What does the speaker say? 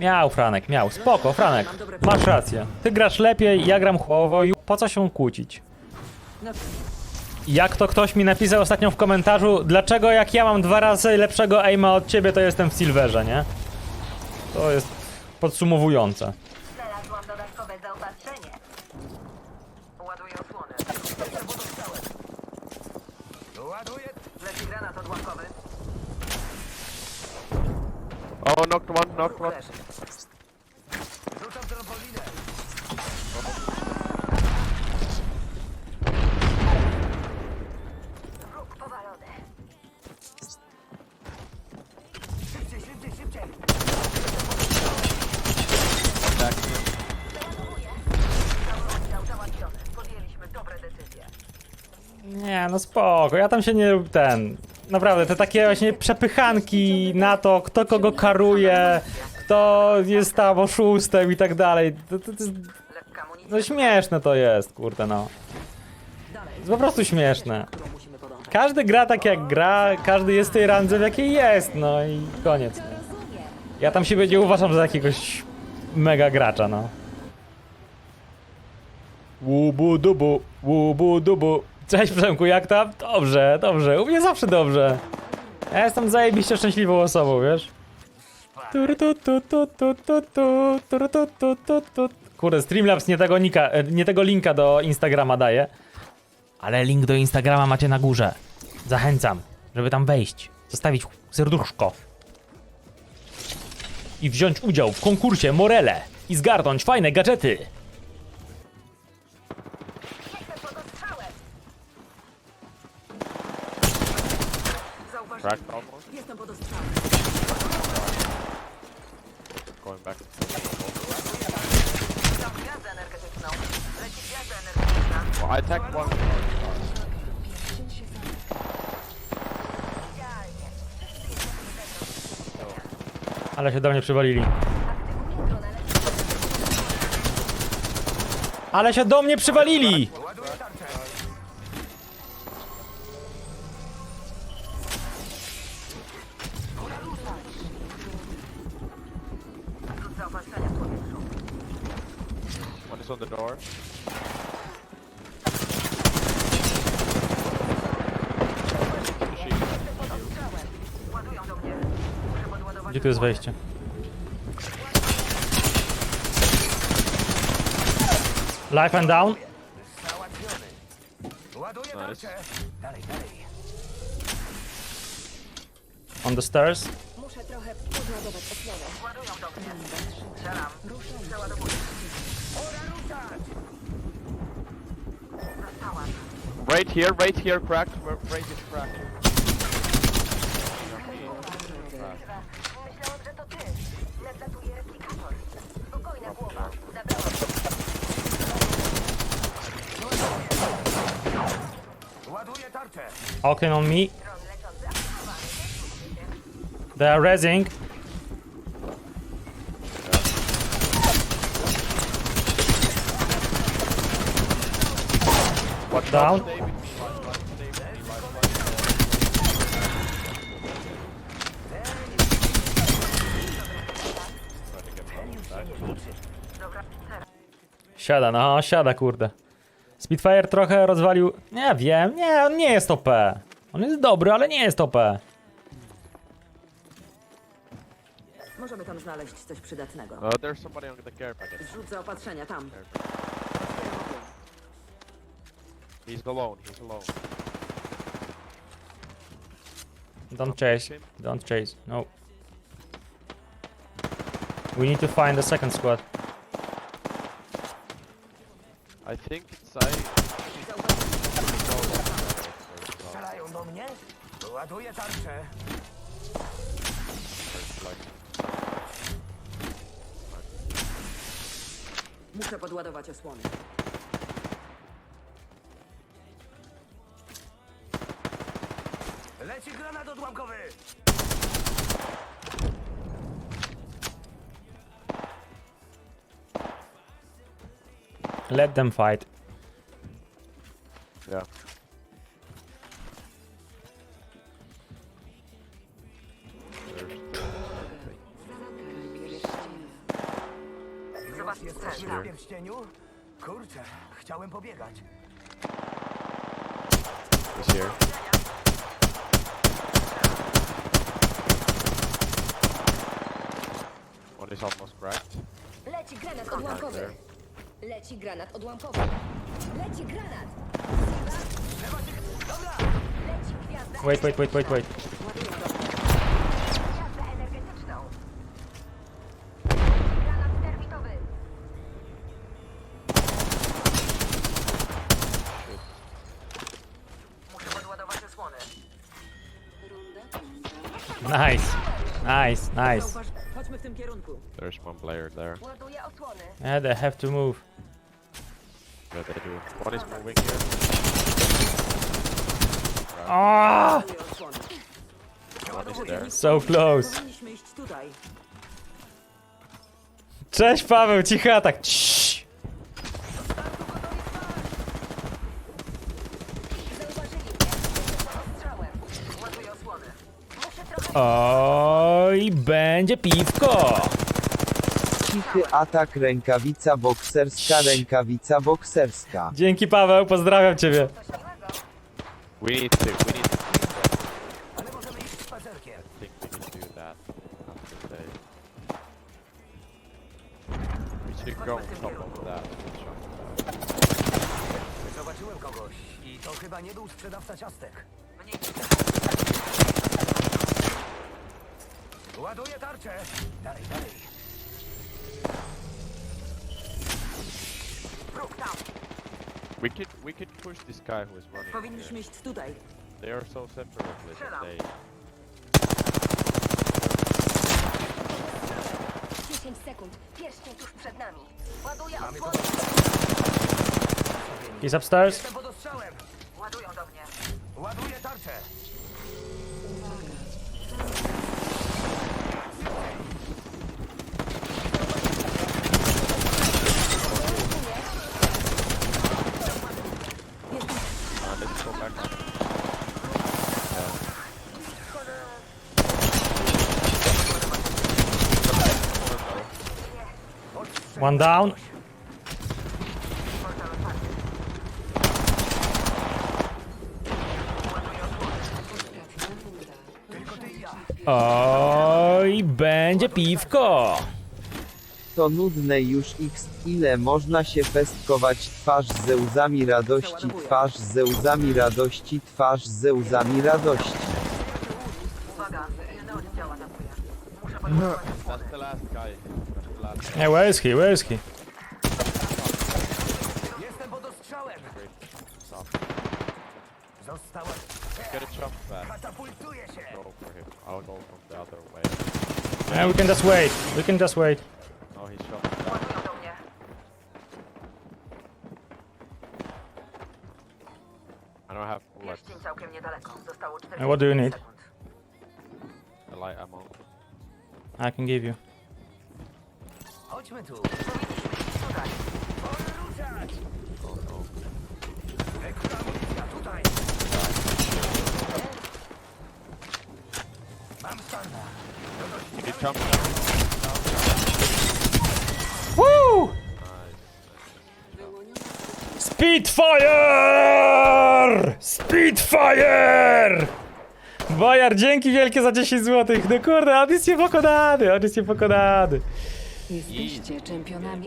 Miał, Franek, miał. Spoko, Franek. Masz rację. Ty grasz lepiej, ja gram chłowo i po co się kłócić? Jak to ktoś mi napisał ostatnio w komentarzu, dlaczego jak ja mam dwa razy lepszego aima od ciebie, to jestem w silverze, nie? To jest podsumowujące. Znalazłam dodatkowe zaopatrzenie. Ładuję osłonę. Pozostałem. Ładuję. Leci granat odłamkowy. Oh, knocked one, knocked one. Leży. Nie, no spoko, ja tam się nie ten. Naprawdę, te takie właśnie przepychanki na to, kto kogo karuje, kto jest tam oszustem i tak dalej. To, to, to no śmieszne to jest, kurde no. Jest po prostu śmieszne. Każdy gra tak jak gra, każdy jest w tej randze w jakiej jest, no i koniec. nie? Ja tam siebie nie uważam za jakiegoś mega gracza, no. Łubu dubu, łubu dubu. Cześć Przemku, jak tam? Dobrze, dobrze, u mnie zawsze dobrze. Ja jestem zajebiście szczęśliwą osobą, wiesz? Kurde, Streamlabs nie tego, nika, e, nie tego linka do Instagrama daje. Ale link do Instagrama macie na górze. Zachęcam, żeby tam wejść, zostawić serduszko i wziąć udział w konkursie Morele i zgarnąć fajne gadżety. Cracked almost. Jestem pod ostrzałem. Going back. Mam gwiazdę energetyczną. Leci gwiazda energetyczna. Well, I attacked one. Idealnie. Ale się do mnie przywalili. Aktywuję dronę leci. Ale się do mnie przywalili! Ładuję. On the door. Gdzie tu jest wejście? Life and down. Dalej. On the stairs. Muszę trochę podładować osłonę. Ładują do mnie. Strzelam. Przeładowuję. Right here, right here, cracked. Right is cracked. To ty. Nadlatuje replikator. Spokojna głowa. Zabrałam. Ładuję tarczę. Open on me. Dron leczący aktywowany. They are raising. Teraz. Siada, no, siada, kurde. Spitfire trochę rozwalił. Nie wiem, nie, on nie jest OP. On jest dobry, ale nie jest OP. Możemy tam znaleźć coś przydatnego. Uh, there's somebody on the care package. Zrzut zaopatrzenia tam. He's alone. He's alone. Don't chase. Don't chase. No. We need to find the second squad. I think inside. Strzelają do mnie. Ładuję tarczę. Muszę podładować osłonę. Odłamkowy. Let them fight. Pierścieniu? Kurczę, chciałem pobiegać. He's here. Is almost cracked. Leci granat odłamkowy. Leci granat odłamkowy. Leci granat. Leci gwiazda. Wait, wait, wait, wait, wait. Gwiazdę energetyczną. Granat termitowy. Muszę podładować osłony. Nice. Nice, nice. W tym kierunku. There's one player there. Ładuję osłony. Yeah, they have to move. Yeah, they do. One is moving here. Ah! One is there. So close. Powinniśmy iść tutaj. Cześć Paweł, cichy atak. Ciii. Zauważyli mnie. Jestem pod ostrzałem. Ładuję osłony. Oj, będzie piwko. Cichy atak rękawica bokserska rękawica bokserska. Dzięki Paweł, pozdrawiam ciebie. We need to. We need to. Ale możemy iść spacerkiem. I think we need to do that. after they- We should go on top of that. Zobaczyłem kogoś i to chyba nie był sprzedawca ciastek. Ładuję tarczę. Dalej, dalej. Wróg tam. We could we could push this guy who is running. here. Powinniśmy iść tutaj. They are so separately that they 10 sekund. Pierścień tuż przed nami. Ładuję osłony. He's upstairs. Jestem pod ostrzałem. Ładują do mnie. Ładuję tarczę. uh, One down. Oj, będzie piwko. To nudne już x ile można się pestkować twarz ze łzami radości twarz ze łzami radości twarz ze łzami radości. Uwaga. Muszę the last guy. That's the last. Hey, where is he? Where is he? Jestem pod ostrzałem. Stop. Została... Get a jump pad. Katapultuję się. Go for him. I'll go from the other way. Yeah, we can just wait. We can just wait. No, he shot me. Ładują do mnie. I don't have bullets. Pierścień całkiem niedaleko. Zostało 40 And what do you need? sekund. The light ammo. I can give you. Chodźmy tu. Woo! Spitfire! Spitfire! Bojar, dzięki wielkie za 10 zł. No kurde, on jest niepokonany, on jest niepokonany. Jesteście czempionami.